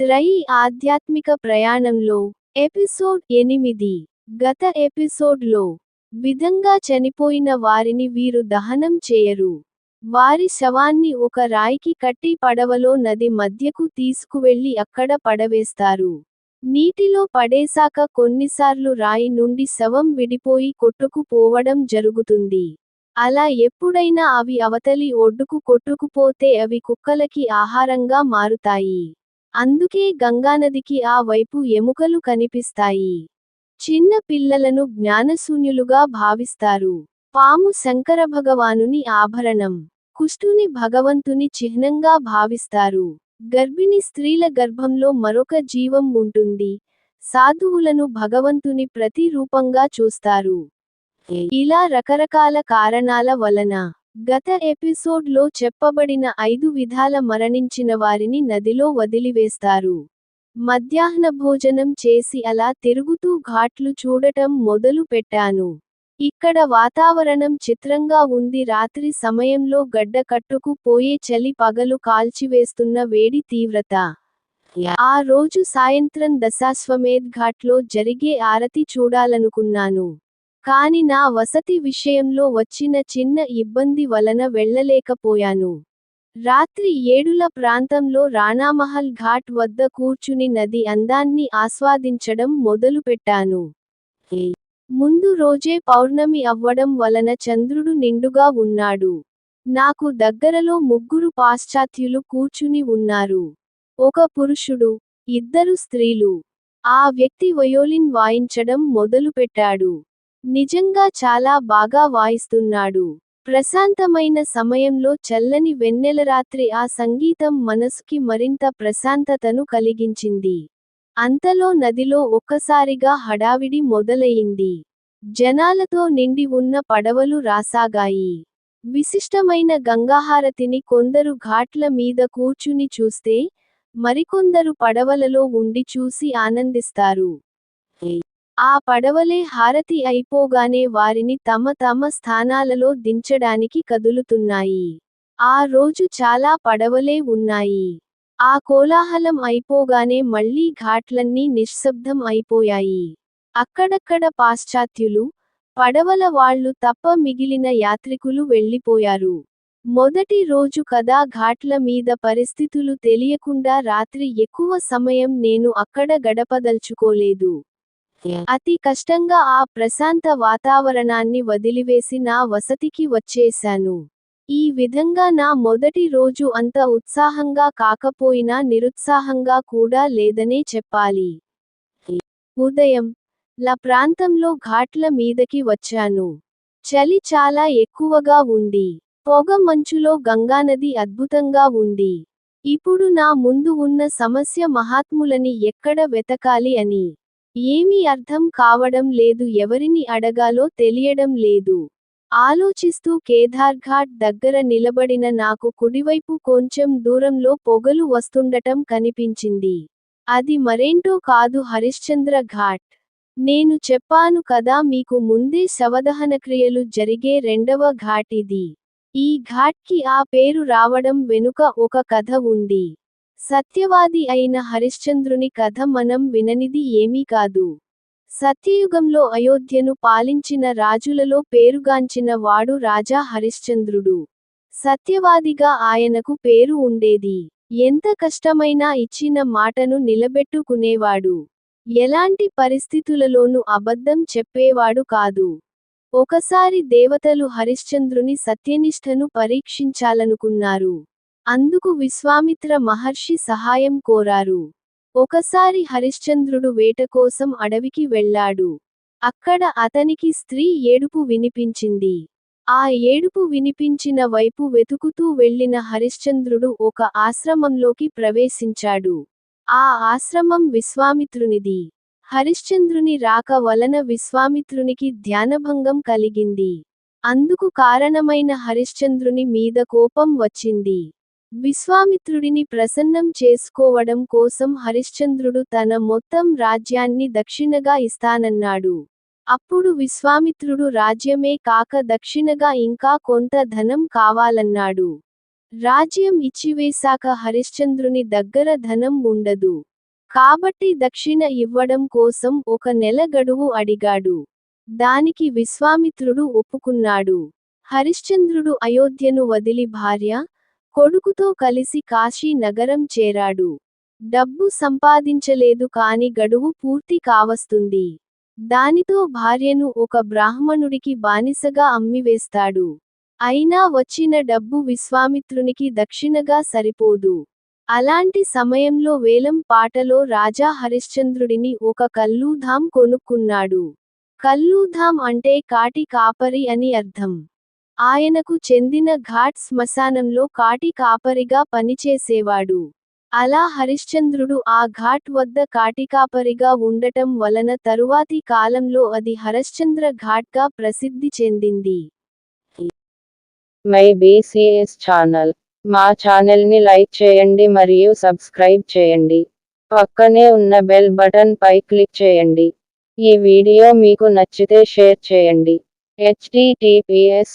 త్రయి ఆధ్యాత్మిక ప్రయాణంలో ఎపిసోడ్ ఎనిమిది. గత ఎపిసోడ్లో విధంగా చనిపోయిన వారిని వీరు దహనం చేయరు. వారి శవాన్ని ఒక రాయికి కట్టి పడవలో నది మధ్యకు తీసుకువెళ్ళి అక్కడ పడవేస్తారు. నీటిలో పడేశాక కొన్నిసార్లు రాయి నుండి శవం విడిపోయి కొట్టుకుపోవడం జరుగుతుంది. అలా ఎప్పుడైనా అవి అవతలి ఒడ్డుకు కొట్టుకుపోతే అవి కుక్కలకి ఆహారంగా మారుతాయి. అందుకే గంగానదికి ఆ వైపు ఎముకలు కనిపిస్తాయి. చిన్న పిల్లలను జ్ఞానశూన్యులుగా భావిస్తారు. పాము శంకర భగవానుని ఆభరణం. కుష్టుని భగవంతుని చిహ్నంగా భావిస్తారు. గర్భిణి స్త్రీల గర్భంలో మరొక జీవం ఉంటుంది. సాధువులను భగవంతుని ప్రతిరూపంగా చూస్తారు. ఇలా రకరకాల కారణాల వలన గత ఎపిసోడ్లో చెప్పబడిన ఐదు విధాల మరణించిన వారిని నదిలో వదిలివేస్తారు. మధ్యాహ్న భోజనం చేసి అలా తిరుగుతూ ఘాట్లు చూడటం మొదలు పెట్టాను. ఇక్కడ వాతావరణం చిత్రంగా ఉంది. రాత్రి సమయంలో గడ్డ కట్టుకు పోయే చలి పగలు కాల్చివేస్తున్న వేడి తీవ్రత. ఆ రోజు సాయంత్రం దశాశ్వమేధ్ ఘాట్లో జరిగే ఆరతి చూడాలనుకున్నాను. కాని నా వసతి విషయంలో వచ్చిన చిన్న ఇబ్బంది వలన వెళ్ళలేకపోయాను. రాత్రి ఏడుల ప్రాంతంలో రాణామహల్ ఘాట్ వద్ద కూర్చుని నది అందాన్ని ఆస్వాదించడం మొదలుపెట్టాను ముందు రోజే పౌర్ణమి అవ్వడం వలన చంద్రుడు నిండుగా ఉన్నాడు. నాకు దగ్గరలో ముగ్గురు పాశ్చాత్యులు కూర్చుని ఉన్నారు. ఒక పురుషుడు ఇద్దరు స్త్రీలు. ఆ వ్యక్తి వయోలిన్ వాయించడం మొదలుపెట్టాడు. నిజంగా చాలా బాగా వాయిస్తున్నాడు. ప్రశాంతమైన సమయంలో చల్లని వెన్నెల రాత్రి ఆ సంగీతం మనసుకి మరింత ప్రశాంతతను కలిగించింది. అంతలో నదిలో ఒక్కసారిగా హడావిడి మొదలయింది జనాలతో నిండి ఉన్న పడవలు రాసాగాయి. విశిష్టమైన గంగాహారతిని కొందరు ఘాట్ల మీద కూర్చుని చూస్తే మరికొందరు పడవలలో ఉండి చూసి ఆనందిస్తారు. ఆ పడవలే హారతి అయిపోగానే వారిని తమ తమ స్థానాలలో దించడానికి కదులుతున్నాయి. ఆ రోజు చాలా పడవలే ఉన్నాయి. ఆ కోలాహలం అయిపోగానే మళ్ళీ ఘాట్లన్నీ నిశ్శబ్దం అయిపోయాయి. అక్కడక్కడ పాశ్చాత్యులు పడవల వాళ్ళు తప్ప మిగిలిన యాత్రికులు వెళ్ళిపోయారు మొదటి రోజు కదా ఘాట్ల మీద పరిస్థితులు తెలియకుండా రాత్రి ఎక్కువ సమయం నేను అక్కడ గడపదల్చుకోలేదు. అతి కష్టంగా ఆ ప్రశాంత వాతావరణాన్ని వదిలివేసి నా వసతికి వచ్చేశాను. ఈ విధంగా నా మొదటి రోజు అంత ఉత్సాహంగా కాకపోయినా నిరుత్సాహంగా కూడా లేదనే చెప్పాలి. ఉదయం ల ప్రాంతంలో ఘాట్ల మీదకి వచ్చాను. చలి చాలా ఎక్కువగా ఉంది. పొగ మంచులో గంగానది అద్భుతంగా ఉంది. ఇప్పుడు నా ముందు ఉన్న సమస్య మహాత్ములని ఎక్కడ వెతకాలి అని. ఏమీ అర్థం కావడం లేదు ఎవరిని అడగాలో తెలియడం లేదు. ఆలోచిస్తూ కేదార్ఘాట్ దగ్గర నిలబడిన నాకు కుడివైపు కొంచెం దూరంలో పొగలు వస్తుండటం కనిపించింది. అది మరేంటో కాదు హరిశ్చంద్ర ఘాట్ నేను చెప్పాను కదా మీకు ముందే శవదహన క్రియలు జరిగే రెండవ ఘాట్ ఇది. ఈ ఘాట్కి ఆ పేరు రావడం వెనుక ఒక కథ ఉంది. సత్యవాది అయిన హరిశ్చంద్రుని కథ మనం విననిది ఏమీ కాదు. సత్యయుగంలో అయోధ్యను పాలించిన రాజులలో పేరుగాంచిన వాడు రాజా హరిశ్చంద్రుడు. సత్యవాదిగా ఆయనకు పేరు ఉండేది. ఎంత కష్టమైనా ఇచ్చిన మాటను నిలబెట్టుకునేవాడు. ఎలాంటి పరిస్థితులలోనూ అబద్ధం చెప్పేవాడు కాదు. ఒకసారి దేవతలు హరిశ్చంద్రుని సత్యనిష్టను పరీక్షించాలనుకున్నారు. అందుకు విశ్వామిత్ర మహర్షి సహాయం కోరారు. ఒకసారి హరిశ్చంద్రుడు వేట కోసం అడవికి వెళ్ళాడు. అక్కడ అతనికి స్త్రీ ఏడుపు వినిపించింది. ఆ ఏడుపు వినిపించిన వైపు వెతుకుతూ వెళ్ళిన హరిశ్చంద్రుడు ఒక ఆశ్రమంలోకి ప్రవేశించాడు. ఆ ఆశ్రమం విశ్వామిత్రునిది. హరిశ్చంద్రుని రాక వలన విశ్వామిత్రునికి ధ్యానభంగం కలిగింది. అందుకు కారణమైన హరిశ్చంద్రుని మీద కోపం వచ్చింది. విశ్వామిత్రుడిని ప్రసన్నం చేసుకోవడం కోసం హరిశ్చంద్రుడు తన మొత్తం రాజ్యాన్ని దక్షిణగా ఇస్తానన్నాడు. అప్పుడు విశ్వామిత్రుడు రాజ్యమే కాక దక్షిణగా ఇంకా కొంత ధనం కావాలన్నాడు. రాజ్యం ఇచ్చివేశాక హరిశ్చంద్రుని దగ్గర ధనం ఉండదు. కాబట్టి దక్షిణ ఇవ్వడం కోసం ఒక నెల గడువు అడిగాడు. దానికి విశ్వామిత్రుడు ఒప్పుకున్నాడు. హరిశ్చంద్రుడు అయోధ్యను వదిలి భార్య కొడుకుతో కలిసి కాశీ నగరం చేరాడు. డబ్బు సంపాదించలేదు కాని గడువు పూర్తి కావస్తుంది. దానితో భార్యను ఒక బ్రాహ్మణుడికి బానిసగా అమ్మివేస్తాడు. అయినా వచ్చిన డబ్బు విశ్వామిత్రునికి దక్షిణగా సరిపోదు. అలాంటి సమయంలో వేలం పాటలో రాజా హరిశ్చంద్రుడిని ఒక కల్లూధాం కొనుక్కున్నాడు. కల్లూధాం అంటే కాటి కాపరి అని అర్థం. ఆయనకు చెందిన ఘాట్ శ్మశానంలో కాటి కాపరిగా పనిచేసేవాడు. అలా హరిశ్చంద్రుడు ఆ ఘాట్ వద్ద కాటికాపరిగా ఉండటం వలన తరువాతి కాలంలో అది హరిశ్చంద్ర ఘాట్గా ప్రసిద్ధి చెందింది. My BCS channel. మా ఛానల్ని లైక్ చేయండి మరియు సబ్స్క్రైబ్ చేయండి. పక్కనే ఉన్న బెల్ బటన్ పై క్లిక్ చేయండి. ఈ వీడియో మీకు నచ్చితే షేర్ చేయండి. HTTPS